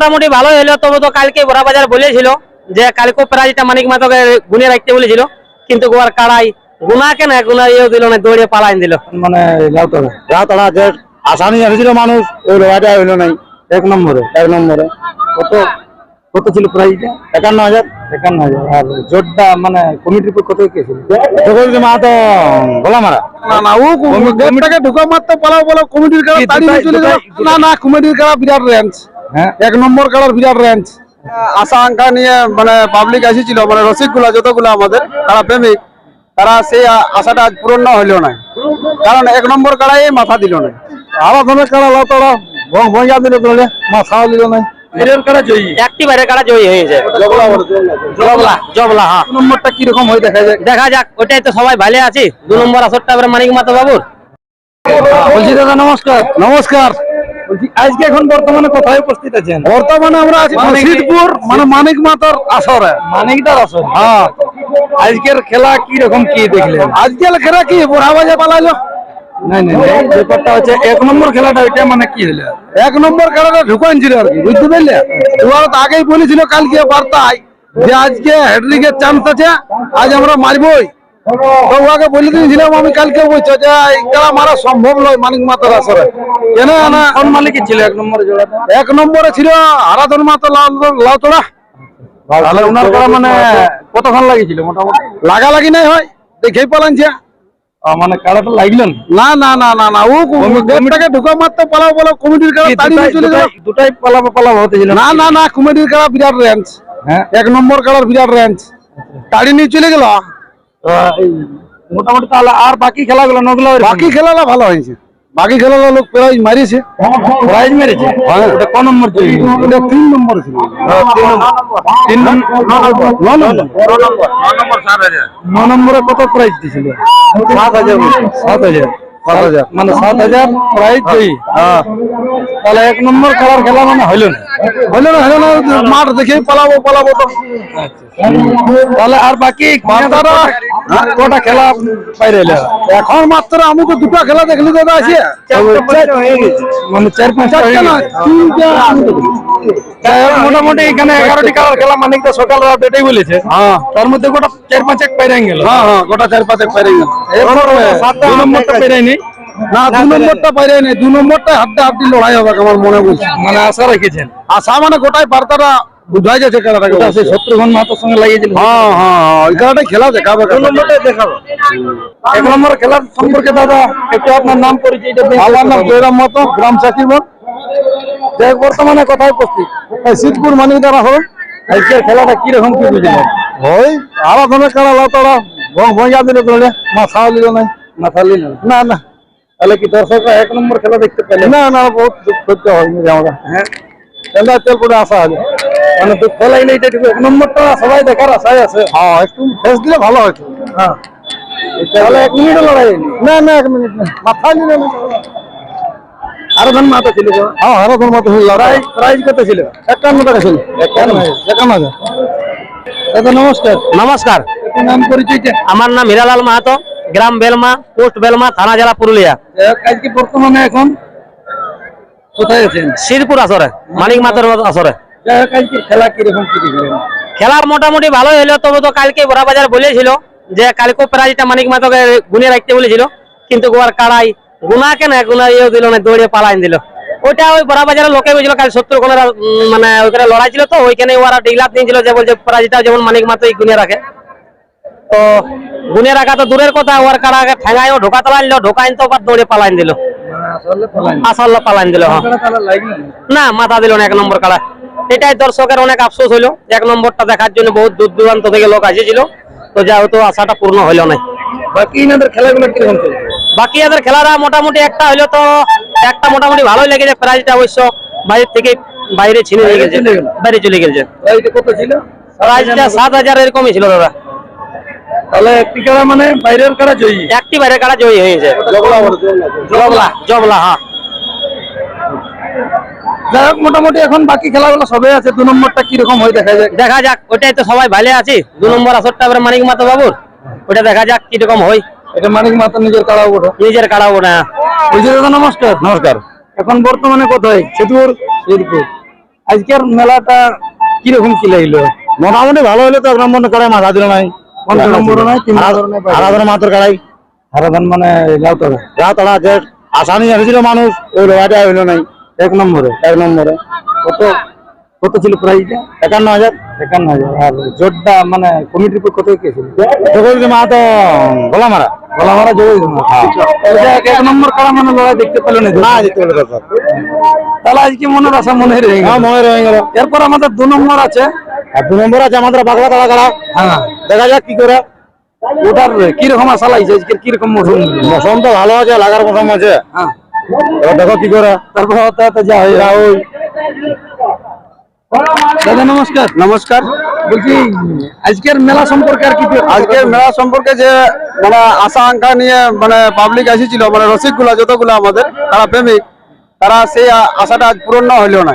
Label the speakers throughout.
Speaker 1: মোটামুটি ভালো হলো তবে তো কালকে বড়া বাজার বলেছিল যে কালকে প্রাইজটা মানিক মাতকে গুনে রাখতে বলেছিল। কিন্তু গোয়ার কাড়াই গুনা কেন? গুনা ইয়েও দিল না দৌড়ে পালাইন দিল।
Speaker 2: মানে যে আশা এসেছিল মানুষ ওই লড়াইটা হইল নাই। এক নম্বরে এক নম্বরে। কত কত ছিল প্রাইসটা একান্ন হাজার? একান্ন হাজার। আর জোরটা মানে কমিটির পক্ষ থেকে কে ছিল? সকলকে মা তো গলা মারা
Speaker 3: না না ও ঢুকা মারতে পালাও বলো কমিটির কারা না না কমিটির কারা বিরাট রেঞ্জ
Speaker 2: হ্যাঁ?
Speaker 3: এক নম্বর কারার বিরাট রেঞ্জ আশা আঙ্কা নিয়ে মানে পাবলিক এসেছিল মানে রসিকগুলা যতগুলো আমাদের তারা প্রেমিক তারা সেই আশাটা আজ পূরণ না হইল না কারণ এক নম্বর কারাই মাথা দিল না
Speaker 2: আবার ধরনের কারা লাউতলা ভং ভঙ্গা দিল তোলে মা দিল
Speaker 1: কাড়া হ্যাঁ।
Speaker 3: হয় দেখা
Speaker 1: যাক। ওটাই তো সবাই ভালো আছি। দু নম্বর আসরটা মানিক মাতো বাবুর।
Speaker 2: বলছি দাদা নমস্কার। নমস্কার। বলছি আজকে এখন বর্তমানে কোথায় উপস্থিত আছেন?
Speaker 3: বর্তমানে আমরা আছি মানে মানিক মাতার আসরে।
Speaker 2: মানিকদার আসর। হ্যাঁ। আজকের খেলা কি রকম কি দেখলেন?
Speaker 3: আজকাল খেলা কি বুড়া বাজে পালাইলো?
Speaker 2: নাই নাই নাই, ব্যাপারটা হচ্ছে এক নম্বর খেলাটা ওইটা মানে কি হলো
Speaker 3: এক নম্বর খেলাটা ঢুকান ছিল আর কি বুঝতে পারলে? ওরা তো আগেই বলেছিল কালকে বার্তায় যে আজকে হ্যাড্রিকের চান্স আছে আজ আমরা মারবই। তো ওকে বলে দিয়েছিলাম আমি কালকে বলছো যে মারা সম্ভব নয় মানিক মাতার আসরে। কেন না
Speaker 2: কোন ছিল? এক নম্বরে জোড়াটা
Speaker 3: এক নম্বরে ছিল আরাধন মাতা লাউতড়া
Speaker 2: তাহলে ওনার করা মানে কতক্ষণ লাগিয়েছিল মোটামুটি?
Speaker 3: লাগালাগি নাই হয় দেখেই পালানছে
Speaker 2: আহ, মানে কাড়াটা লাগল না?
Speaker 3: না না না না ও গেটটাকে ঢুকা মারতে পালাও বলো কমিটির কারা
Speaker 2: কি
Speaker 3: তাড়িয়ে চলে গেল।
Speaker 2: দুটাই- পালাবো পালাবো হতেছিল
Speaker 3: না? না না কমিটির কারা বিরাট রেঞ্জ
Speaker 2: হ্যাঁ।
Speaker 3: এক নম্বর কালার বিরাট রেঞ্জ তাড়ি নিয়ে চলে গেল।
Speaker 2: মোটামুটি তাহলে আর বাকি খেলাগুলো নগুলো
Speaker 3: বাকি খেলাটা ভালো হয়েছে। বাকি খেলাটা লোক প্রাইজ মারিছে
Speaker 2: প্রাইজ মেরেছে? ওটা কোন নম্বর ছিল?
Speaker 3: এটা তিন নম্বর ছিল।
Speaker 2: তিন নম্বর।
Speaker 3: ন নম্বর?
Speaker 2: নম্বরে? কত প্রাইজ দিছিল সাত হাজার সাত হাজার। মানে সাত হাজার প্রাইজ জয়ী তাহলে এক নম্বর খেলার খেলা মানে হইল না।
Speaker 3: হইল না হইল না মাঠ দেখে পালাবো পালাবো তো।
Speaker 2: তাহলে আর বাকি কটা কটা খেলা এলে?
Speaker 3: এখন মাত্র আমি তো দুটো খেলা দেখলি দাদা আছে
Speaker 2: মানে চার পাঁচটা হয়ে।
Speaker 3: তিনটা।
Speaker 2: মোটামুটি এখানে এগারোটি মানিক তো সকাল রাত এটাই বলেছে।
Speaker 3: হ্যাঁ।
Speaker 2: তার মধ্যে গোটা চার পাঁচ এক গেল।
Speaker 3: হ্যাঁ হ্যাঁ গোটা চার পাঁচে পেরে গেল।
Speaker 2: দুই নম্বরটা পেরাইনি
Speaker 3: না। দু নম্বরটা দু নম্বরটা হাড্ডা হাড্ডি লড়াই হবে আমার মনে বলছে
Speaker 2: মানে আশা রেখেছেন?
Speaker 3: আশা মানে গোটাই বার্তাটা বুঝাই যাচ্ছে খেলাটাকে
Speaker 2: সেই শত্রুঘ্ন মাতার সঙ্গে লাগিয়েছিল।
Speaker 3: হ্যাঁ হ্যাঁ ওই খেলা দেখাবে।
Speaker 2: দু নম্বরটাই দেখাবো। এক নম্বর খেলার সম্পর্কে দাদা একটু আপনার নাম।
Speaker 3: আমার নাম জয়রাম মতো গ্রাম চাকিরবন
Speaker 2: বর্তমানে কোথায় উপস্থিত।
Speaker 3: সিদ্ধপুর মানিক দ্বারা হবে
Speaker 2: আজকের খেলাটা কীরকম কি বুঝলেন
Speaker 3: ওই আলাদা খেলা লাউতড়া ভং ভঙ্গা দিলে তোলে মা খাওয়া দিল নাই।
Speaker 2: মাথা লিন
Speaker 3: না? না
Speaker 2: তাহলে কি দর্শকরা এক নম্বর খেলা দেখতে পেলে?
Speaker 3: না না বহুত দুঃখ করতে হয়নি আমরা
Speaker 2: হ্যাঁ।
Speaker 3: খেলা তেল করে আসা আছে।
Speaker 2: মানে দুঃখ লাগলে এটা এক নম্বরটা সবাই দেখার আশায় আছে।
Speaker 3: হ্যাঁ একটু ফেস দিলে ভালো হতো হ্যাঁ।
Speaker 2: তাহলে এক মিনিটও লড়াই
Speaker 3: না না এক মিনিট না। মাথা নিলে না।
Speaker 2: আরও ধন মাথা ছিল
Speaker 3: হ্যাঁ আরও মতো লড়াই
Speaker 2: প্রাইজ প্রাইজ কত ছিল?
Speaker 3: একান্ন টাকা ছিল। একান্ন। একান্ন হাজার।
Speaker 2: দাদা নমস্কার।
Speaker 1: নমস্কার।
Speaker 2: নাম পরিচয়টা
Speaker 1: আমার নাম হিরালাল মাহাতো গ্রাম বেলমা পোস্ট বেলমা থানা জেলা পুরুলিয়া।
Speaker 2: আজকে বর্তমানে এখন কোথায় আছেন?
Speaker 1: শিরপুর আসরে মানিক মাতর আসরে।
Speaker 2: খেলা কীরকম কি
Speaker 1: খেলার মোটামুটি ভালো হলো তবে তো কালকে বড়া বাজার বলেছিল যে কালকে প্রাইজটা মানিক মাতকে গুনে রাখতে বলেছিল। কিন্তু গোয়ার কাড়াই গুনা কেন? গুনা ইয়েও দিল না, দৌড়ে পালাইন দিল। ওইটা ওই বড়া বাজারের লোকে বলছিল কাল সত্তর কোনের মানে ওইখানে লড়াই ছিল তো, ওইখানে ওরা ডিগলাপ নিয়েছিল যে বলছে প্রাইজটা যেমন মানিক মাতই গুনে রাখে। তো গুনে রাখা তো দূরের কথা, ওর কাড়াকে ঠেঙায়ও ঢোকাতে পারল ঢোকাইন তো আবার দৌড়ে পালাইন দিল।
Speaker 2: আসলে পালাইন
Speaker 1: দিল হ্যাঁ।
Speaker 2: না,
Speaker 1: মাথা দিল না, এক নম্বর কাড়া এটাই দর্শকের অনেক আফসোস হইল এক নম্বরটা দেখার জন্য বহুত দূর দূরান্ত থেকে লোক আসেছিল। তো যা আশাটা পূর্ণ হইল না
Speaker 2: বাকি খেলাগুলো কীরকম চলছে?
Speaker 1: বাকি এদের খেলাটা মোটামুটি একটা হইল তো একটা মোটামুটি ভালোই লেগেছে প্রাইজটা অবশ্য। বাইরে থেকে বাইরে ছিনে নিয়ে গেছে। বাইরে চলে গেছে।
Speaker 2: কত ছিল?
Speaker 1: প্রাইজটা সাত হাজার এরকমই ছিল দাদা।
Speaker 2: তাহলে একটি মানে বাইরের খেলা জয়ী?
Speaker 1: একটি বাইরে কাড়া জয়ী হয়েছে। জবলা জবলা। হ্যাঁ।
Speaker 2: যাই হোক মোটামুটি এখন বাকি খেলাগুলো আছে। দু নম্বরটা কীরকম হয় দেখা যায়
Speaker 1: দেখা যাক ওইটাই তো সবাই ভালো আছে। দু নম্বর আসরটা মানিক মাতো বাবুর। ওটা দেখা যাক কীরকম হয়।
Speaker 2: এটা মানিক মাতা নিজের কাড়া ওঠো
Speaker 1: নিজের কাড়া ওটা
Speaker 2: বুঝে দাদা নমস্কার।
Speaker 3: নমস্কার।
Speaker 2: এখন বর্তমানে কোথায়? সেতুর শিরপুর
Speaker 4: আজকের মেলাটা কীরকম কি লাগল?
Speaker 2: মোটামুটি ভালো হলে তো এক নম্বর কাড়াই মাথা দিল নাই। আরাধনা মাত্র কাড়াই।
Speaker 4: মানে
Speaker 2: যে নিয়ে এসেছিল মানুষ ওই লড়াইটা হইল নাই।
Speaker 4: এক নম্বরে।
Speaker 2: এক নম্বরে।
Speaker 4: কত? কত ছিল প্রাইসটা
Speaker 2: একান্ন হাজার?
Speaker 4: একান্ন হাজার আর জোরটা মানে কমিটির পক্ষ থেকে কে ছিল?
Speaker 2: জগদীশ মা তো গোলা মারা
Speaker 4: গলামারা জোর এক নম্বর কারা মানে লড়াই দেখতে পেল না
Speaker 2: স্যার।
Speaker 4: তাহলে আজকে মনের আশা মনে রয়ে গেল।
Speaker 2: হ্যাঁ মনে রয়ে গেল।
Speaker 4: এরপর আমাদের দু নম্বর আছে।
Speaker 2: আর দু নম্বর আছে আমাদের বাগলা তালা কাড়া
Speaker 4: হ্যাঁ।
Speaker 2: দেখা যাক কি করে।
Speaker 4: ওটার কীরকম আশা লাগছে? আজকে কীরকম মৌসুম?
Speaker 2: মৌসুম তো ভালো আছে লাগার মৌসুম আছে।
Speaker 4: হ্যাঁ।
Speaker 2: দেখো কি করে।
Speaker 4: তারপর হতে যা
Speaker 2: ওই
Speaker 4: দাদা নমস্কার। নমস্কার। বলছি আজকের মেলা সম্পর্কে আর কি আজকের মেলা সম্পর্কে যে মানে আশা আঙ্কা নিয়ে মানে পাবলিক এসেছিল মানে রসিকগুলা যতগুলো আমাদের তারা প্রেমিক তারা সেই আশাটা আজ পূরণ হইল না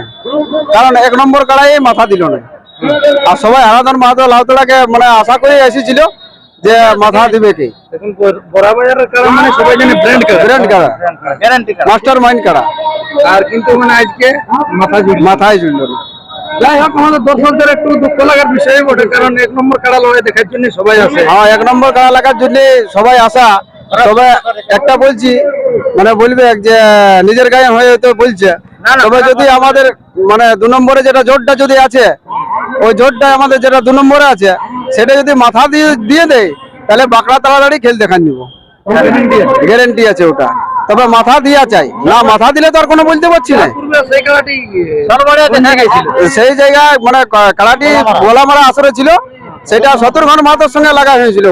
Speaker 4: কারণ এক নম্বর কাড়াই মাথা দিল না আর সবাই আরাধন মাহাতো লাউতলাকে মানে আশা করে এসেছিল যে মাথা দিবে কি।
Speaker 2: মানে
Speaker 4: মাস্টার মাইন্ড কাড়া
Speaker 2: আর কিন্তু মানে আজকে মাথা
Speaker 4: মাথায় ঝুলল না
Speaker 2: যাই হোক আমাদের দর্শকদের একটু দুঃখ লাগার বিষয় বটে কারণ এক নম্বর কাড়া লড়াই দেখার জন্য সবাই আসে।
Speaker 4: হ্যাঁ এক নম্বর কাড়া লাগার জন্য সবাই আসা। তবে একটা বলছি মানে বলবে যে নিজের গায়ে হয়ে তো বলছে। তবে যদি আমাদের মানে দু নম্বরে যেটা জোরটা যদি আছে ওই জোরটা আমাদের যেটা দু নম্বরে আছে সেটা যদি মাথা দিয়ে দিয়ে দেয় তাহলে বাঁকড়া তাড়াতাড়ি খেল দেখান দিব গ্যারেন্টি আছে ওটা। তবে মাথা দিয়া চাই। না মাথা দিলে তো আর কোনো বলতে পারছি না।
Speaker 2: সেই
Speaker 4: জায়গায় মানে কা- কাড়াটি গোলা মারা। আসরে ছিল। সেটা শত্রুঘ্ন মাহাতোর সঙ্গে লাগা হয়েছিল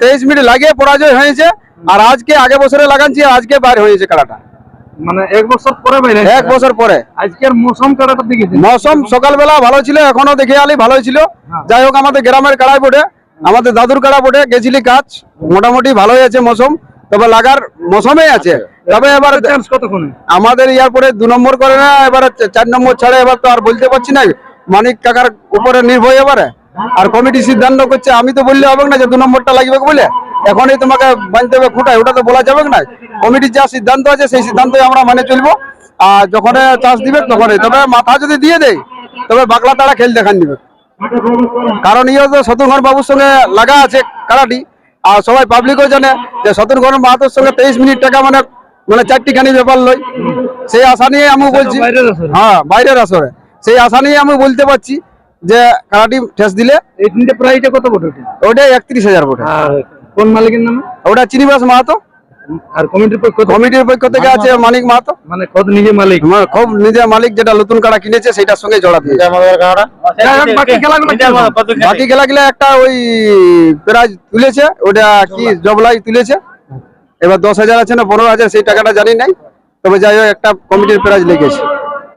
Speaker 4: তেইশ মিনিট লাগিয়ে পরাজয় হয়েছে। আর আজকে আগে বছরে লাগাচ্ছি আজকে বাইরে হয়েছে কাড়াটা
Speaker 2: মানে এক বছর পরে বাইরে
Speaker 4: এক বছর পরে।
Speaker 2: আজকের মৌসুম কাড়াটা দেখেছি
Speaker 4: মৌসুম সকালবেলা ভালো ছিল এখনও দেখে আলি ভালোই ছিল। যাই হোক আমাদের গ্রামের কাড়াই বটে আমাদের দাদুর কাড়া বটে গেছিলি কাজ। মোটামুটি ভালোই আছে মৌসুম। তবে লাগার মৌসুমে আছে। তবে এবার
Speaker 2: চান্স কতক্ষণে?
Speaker 4: আমাদের ইয়ার পরে দু নম্বর করে না এবারে চার নম্বর ছাড়ে এবার তো আর বলতে পারছি না। মানিক কাকার উপরে নির্ভর এবারে। আর কমিটি সিদ্ধান্ত করছে আমি তো বললে হবে না যে দু নম্বরটা লাগবে বলে। এখনই তোমাকে বানতে হবে খুঁটায় ওটা তো বলা যাবে না। কমিটির যা সিদ্ধান্ত আছে সেই সিদ্ধান্তই আমরা মানে চলবো। আর যখন চাষ দিবে তখনই। তবে মাথা যদি দিয়ে দেয় তবে বাকলা তারা খেল দেখান দিবে। কারণ ইয়ে তো শত্রুঘ্ন বাবুর সঙ্গে লাগা আছে কারাটি আর সবাই পাবলিকও জানে যে গরম মাহাতোর সঙ্গে তেইশ মিনিট টাকা মানে মানে চারটিখানি ব্যাপার লই। সেই আশা নিয়ে আমি বলছি হ্যাঁ বাইরের আসরে। সেই আশা নিয়ে আমি বলতে পারছি যে কারাটি ঠেস দিলে
Speaker 2: এই তিনটে প্রাইসটা কত বটে ওটা?
Speaker 4: একত্রিশ হাজার বটে
Speaker 2: কোন মালিকের নামে?
Speaker 4: ওটা চিনিবাস মাহাতো।
Speaker 2: আর কমিটির পক্ষ
Speaker 4: কমিটির পক্ষ থেকে আছে মালিক মাহাতো।
Speaker 2: মানে খোদ নিজে মালিক?
Speaker 4: খুব নিজের মালিক যেটা নতুন কাড়া কিনেছে সেটার সঙ্গে জড়া দিয়ে? বাকি খেলাগুলো একটা ওই প্রাইজ তুলেছে ওটা কি জবলাই তুলেছে? এবার দশ হাজার আছে না পনেরো হাজার সেই টাকাটা জানি নাই। তবে যাই হোক একটা কমিটির প্রাইজ লেগেছে।